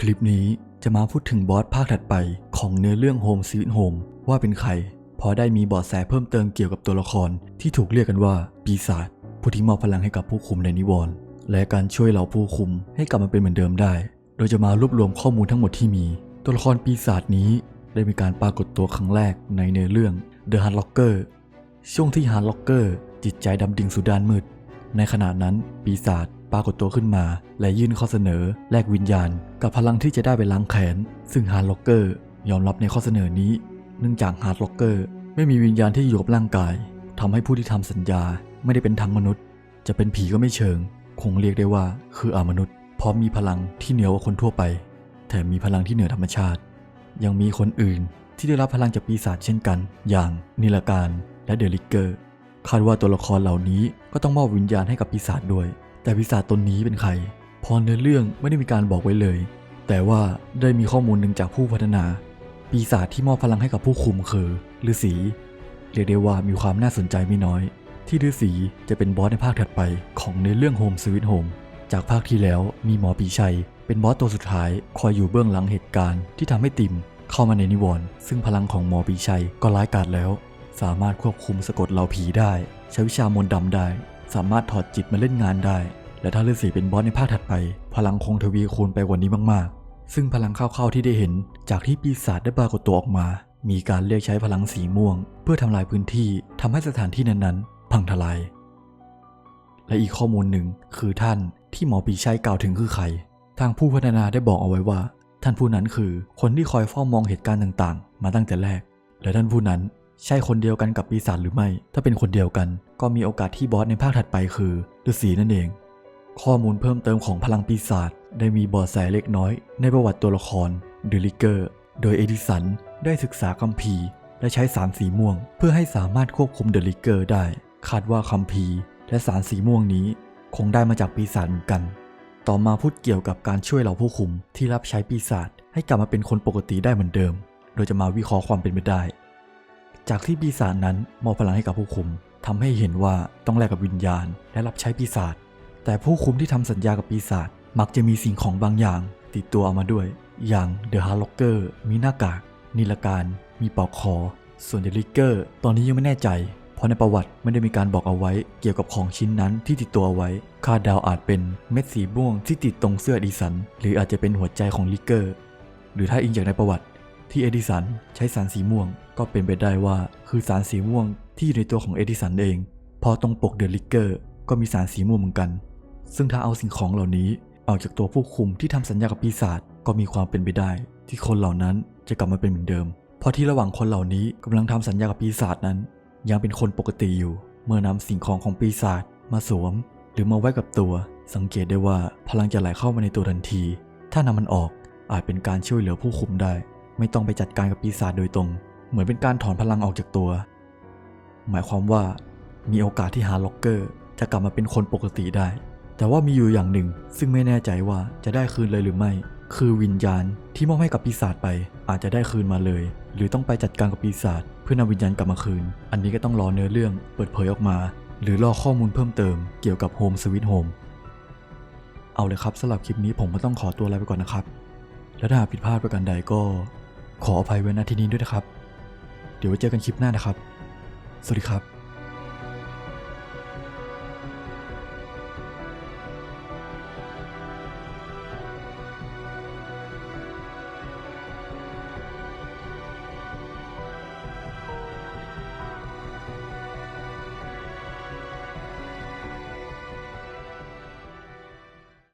คลิปนี้จะมาพูดถึงบอสภาคถัดไปของเนื้อเรื่อง Home Sweet Home ว่าเป็นใครเพราะได้มีเบาะแสเพิ่มเติมเกี่ยวกับตัวละครที่ถูกเรียกกันว่าปีศาจผู้ที่มอบพลังให้กับผู้คุมในนิวรณ์และการช่วยเหล่าผู้คุมให้กลับมาเป็นเหมือนเดิมได้ โดยจะมารวบรวมข้อมูลทั้งหมดที่มี ตัวละครปีศาจนี้ได้มีการปรากฏตัวครั้งแรกในเนื้อเรื่อง The Hard Locker ช่วงที่ Hard Locker จิตใจดำดิ่งสู่ด้านมืด ในขณะนั้นปีศาจ ปรากฏตัวขึ้นมา และยื่นข้อเสนอแลกวิญญาณ กับพลังที่จะได้ไปล้างแค้นซึ่งฮาร์ดล็อกเกอร์ยอมรับในข้อเสนอนี้ เนื่องจากฮาร์ดล็อกเกอร์ไม่มีวิญญาณที่อยู่กับร่างกายทำให้ผู้ที่ทำสัญญาไม่ได้เป็นทั้งมนุษย์ จะเป็นผีก็ไม่เชิง คงเรียกได้ว่าคืออามนุษย์พราะมีพลังที่เหนือกว่าคนทั่วไป แถมมีพลังที่เหนือธรรมชาติ ยังมีคนอื่นที่ได้รับพลังจากปีศาจเช่นกัน อย่างนิลการและเดลิเกอร์ คาดว่าตัวละครเหล่านี้ก็ต้องมอบวิญญาณให้กับปีศาจด้วย แต่ปีศาจตนนี้เป็นใคร พอเนื้อเรื่องไม่ได้มีการบอกไว้เลย แต่ว่าได้มีข้อมูลหนึ่งจากผู้พัฒนา ปีศาจที่มอบพลังให้กับผู้คุมคือฤาษีเรียกได้ว่ามีความน่าสนใจไม่น้อย ที่ฤาษีจะเป็นบอสในภาคถัดไปของเนื้อเรื่อง Home Sweet Home จากภาคที่แล้วมีหมอปีชัย เป็นบอสตัวสุดท้ายคอยอยู่เบื้องหลังเหตุการณ์ที่ทำให้ติมเข้ามาในนิวรณ์ซึ่งพลังของหมอปีชัยก็ร้ายกาจแล้ว สามารถควบคุมสะกดเหล่าผีได้ ใช้วิชามนต์ดำได้ สามารถถอดจิตมาเล่นงานได้ และถ้าฤาษีเป็นบอสในภาคถัดไป พลังคงทวีคูณไปกว่านี้มากๆ ซึ่งพลังเข้าๆที่ได้เห็นจากที่ปีศาจได้ปรากฏตัวออกมา มีการเรียกใช้พลังสีม่วง เพื่อทำลายพื้นที่ทำให้สถานที่นั้นๆ พังทลาย และอีกข้อมูลหนึ่งคือท่านที่หมอปีชัยกล่าวถึงคือใคร ทางผู้พัฒนาได้บอกเอาไว้ว่า ท่านผู้นั้นคือคนที่คอยเฝ้ามองเหตุการณ์ต่างๆ มาตั้งแต่แรก และท่านผู้นั้น ใช่คนเดียวกันกับปีศาจหรือไม่ ถ้าเป็นคนเดียวกัน ก็มีโอกาสที่บอสในภาคถัดไปคือฤาษีนั่นเอง ข้อมูลเพิ่มเติมของพลังปีศาจได้มีบาะแสเล็กน้อย ในประวัติตัวละครเดลิเกอร์ โดยเอดิสันได้ศึกษาคัมภีร์ และใช้สารสีม่วง เพื่อให้สามารถควบคุมเดลิเกอร์ได้ คาดว่าคัมภีร์ และสารสีม่วงนี้ คงได้มาจากปีศาจเหมือนกัน ต่อมาพูดเกี่ยวกับการช่วยเหล่าผู้คุมที่รับใช้ปีศาจให้กลับมาเป็นคนปกติได้เหมือนเดิม โดยจะมาวิเคราะห์ความเป็นไปได้ จากที่ปีศาจนั้นมอบพลังให้กับผู้คุมทำให้เห็นว่าต้องแลกกับวิญญาณ และรับใช้ปีศาจ แต่ผู้คุมที่ทำสัญญากับปีศาจมักจะมีสิ่งของบางอย่าง ติดตัวเอามาด้วย อย่างเดอะฮาร์ล็อกเกอร์มีหน้ากาก นิลการ มีปลอกคอ ส่วนเดลิเกอร์ตอนนี้ยังไม่แน่ใจ เพราะในประวัติไม่ได้มีการบอกเอาไว้ เกี่ยวกับของชิ้นนั้นที่ติดตัวเอาไว้คาดเดาวอาจเป็นเม็ดสีม่วงที่ติดตรงเสื้อดิสัน หรืออาจจะเป็นหัวใจของลิเกอร์ หรือถ้าอิงจากในประวัติ ที่เอดิสันใช้สารสีม่วงก็เป็นไปได้ว่าคือสารสีม่วงที่อยู่ในตัวของเอดิสันเอง พอตรงปกเดลิเกอร์ก็มีสารสีม่วงเหมือนกัน ซึ่งถ้าเอาสิ่งของเหล่านี้ออกจากตัวผู้คุมที่ทำสัญญากับปีศาจก็มีความเป็นไปได้ ที่คนเหล่านั้นจะกลับมาเป็นเหมือนเดิม เพราะที่ระหว่างคนเหล่านี้กำลังทำสัญญากับปีศาจนั้น ยังเป็นคนปกติอยู่ เมื่อนำสิ่งของของปีศาจมาสวม หรือมาไว้กับตัว สังเกตได้ว่าพลังจะไหลเข้ามาในตัวทันที ถ้านำมันออกอาจเป็นการช่วยเหลือผู้คุมได้ ไม่ต้องไปจัดการกับปีศาจโดยตรง เหมือนเป็นการถอนพลังออกจากตัว หมายความว่ามีโอกาสที่ฮาร์ล็อกเกอร์จะกลับมาเป็นคนปกติได้ แต่ว่ามีอยู่อย่างหนึ่ง ซึ่งไม่แน่ใจว่าจะได้คืนเลยหรือไม่ คือวิญญาณที่มอบให้กับปีศาจไป อาจจะได้คืนมาเลย หรือต้องไปจัดการกับปีศาจเพื่อนำวิญญาณกลับมาคืน อันนี้ก็ต้องรอเนื้อเรื่องเปิดเผยออกมา หรือรอข้อมูลเพิ่มเติมเกี่ยวกับโฮมสวิตโฮมเอาเลยครับสำหรับคลิปนี้ผมก็ต้องขอตัวลาไปก่อนนะครับ และถ้าผิดพลาดประการใดก็ ขออภัยไว้ณที่นี้ด้วยนะครับ เดี๋ยวไว้เจอกันคลิปหน้านะครับ สวัสดีครับ